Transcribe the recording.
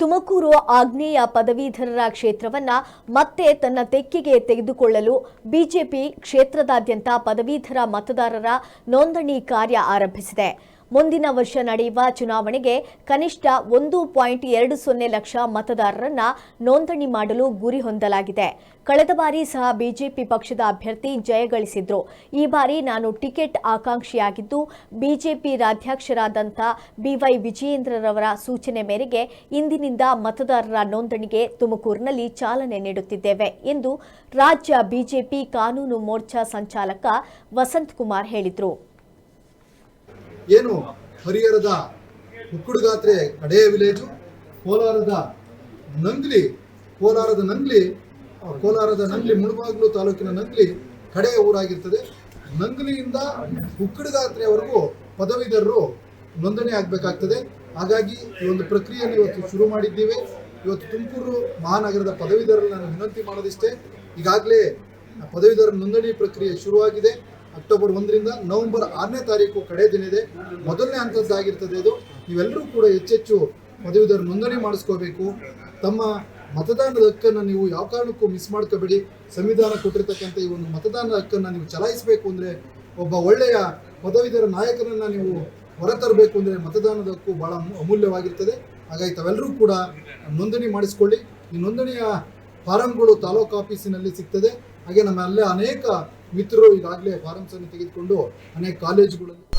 ತುಮಕೂರು ಆಗ್ನೇಯ ಪದವೀಧರರ ಕ್ಷೇತ್ರವನ್ನ ಮತ್ತೆ ತನ್ನ ತೆಕ್ಕೆಗೆ ತೆಗೆದುಕೊಳ್ಳಲು ಬಿಜೆಪಿ ಕ್ಷೇತ್ರದಾದ್ಯಂತ ಪದವೀಧರ ಮತದಾರರ ನೋಂದಣಿ ಕಾರ್ಯ ಆರಂಭಿಸಿದೆ. ಮುಂದಿನ ವರ್ಷ ನಡೆಯುವ ಚುನಾವಣೆಗೆ ಕನಿಷ್ಠ ಒಂದು ಪಾಯಿಂಟ್ ಎರಡು ಸೊನ್ನೆ ಲಕ್ಷ ಮತದಾರರನ್ನ ನೋಂದಣಿ ಮಾಡಲು ಗುರಿ ಹೊಂದಲಾಗಿದೆ. ಕಳೆದ ಬಾರಿ ಸಹ ಬಿಜೆಪಿ ಪಕ್ಷದ ಅಭ್ಯರ್ಥಿ ಜಯಗಳಿಸಿದ್ರು ಈ ಬಾರಿ ನಾನು ಟಿಕೆಟ್ ಆಕಾಂಕ್ಷಿಯಾಗಿದ್ದು, ಬಿಜೆಪಿ ರಾಜ್ಯಾಧ್ಯಕ್ಷರಾದಂಥ ಬಿವೈ ವಿಜಯೇಂದ್ರರವರ ಸೂಚನೆ ಮೇರೆಗೆ ಇಂದಿನಿಂದ ಮತದಾರರ ನೋಂದಣಿಗೆ ತುಮಕೂರಿನಲ್ಲಿ ಚಾಲನೆ ನೀಡುತ್ತಿದ್ದೇವೆ ಎಂದು ರಾಜ್ಯ ಬಿಜೆಪಿ ಕಾನೂನು ಮೋರ್ಚಾ ಸಂಚಾಲಕ ವಸಂತ್ ಕುಮಾರ್ ಹೇಳಿದರು. ಏನು ಹರಿಹರದ ಉಕ್ಕುಡುಗಾತ್ರೆ ಕಡೆಯ ವಿಲೇಜು, ಕೋಲಾರದ ನಂಗ್ಲಿ ಕೋಲಾರದ ನಂಗ್ಲಿ ಕೋಲಾರದ ನಂಗ್ಲಿ, ಮುಳುಬಾಗ್ಲು ತಾಲೂಕಿನ ನಂಗ್ಲಿ ಕಡೆಯ ಊರಾಗಿರ್ತದೆ. ನಂಗ್ಲಿಯಿಂದ ಉಕ್ಕುಡುಗಾತ್ರೆವರೆಗೂ ಪದವೀಧರರು ನೋಂದಣಿ ಆಗಬೇಕಾಗ್ತದೆ. ಹಾಗಾಗಿ ಈ ಒಂದು ಪ್ರಕ್ರಿಯೆಯನ್ನು ಇವತ್ತು ಶುರು ಮಾಡಿದ್ದೀವಿ. ಇವತ್ತು ತುಮಕೂರು ಮಹಾನಗರದ ಪದವೀಧರರು ನಾನು ವಿನಂತಿ ಮಾಡೋದಿಷ್ಟೇ. ಈಗಾಗಲೇ ಪದವೀಧರ ನೋಂದಣಿ ಪ್ರಕ್ರಿಯೆ ಶುರುವಾಗಿದೆ. ಅಕ್ಟೋಬರ್ ಒಂದರಿಂದ ನವೆಂಬರ್ ಆರನೇ ತಾರೀಕು ಕಡೆ ದಿನ ಇದೆ. ಮೊದಲನೇ ಹಂತದ್ದಾಗಿರ್ತದೆ ಇದು. ನೀವೆಲ್ಲರೂ ಕೂಡ ಹೆಚ್ಚೆಚ್ಚು ಮದುವೆದಾರ ನೋಂದಣಿ ಮಾಡಿಸ್ಕೋಬೇಕು. ತಮ್ಮ ಮತದಾನದ ಹಕ್ಕನ್ನು ನೀವು ಯಾವ ಕಾರಣಕ್ಕೂ ಮಿಸ್ ಮಾಡ್ಕೋಬೇಡಿ. ಸಂವಿಧಾನ ಕೊಟ್ಟಿರ್ತಕ್ಕಂಥ ಈ ಒಂದು ಮತದಾನದ ಹಕ್ಕನ್ನು ನೀವು ಚಲಾಯಿಸಬೇಕು ಅಂದರೆ ಒಬ್ಬ ಒಳ್ಳೆಯ ಪದವೀಧರ ನಾಯಕನನ್ನು ನೀವು ಹೊರತರಬೇಕು ಅಂದರೆ ಮತದಾನದ ಹಕ್ಕು ಭಾಳ ಅಮೂ- ಅಮೂಲ್ಯವಾಗಿರ್ತದೆ. ಹಾಗಾಗಿ ತಾವೆಲ್ಲರೂ ಕೂಡ ನೋಂದಣಿ ಮಾಡಿಸ್ಕೊಳ್ಳಿ. ಈ ನೋಂದಣಿಯ ಫಾರಂಗಳು ತಾಲೂಕು ಆಫೀಸಿನಲ್ಲಿ ಸಿಗ್ತದೆ. ಹಾಗೆ ನಮ್ಮಲ್ಲೇ ಅನೇಕ ಮಿತ್ರರು ಈಗಾಗಲೇ ಫಾರಮ್ಸ್ ಅನ್ನು ತೆಗೆದುಕೊಂಡು ಅನೇಕ ಕಾಲೇಜುಗಳಲ್ಲಿ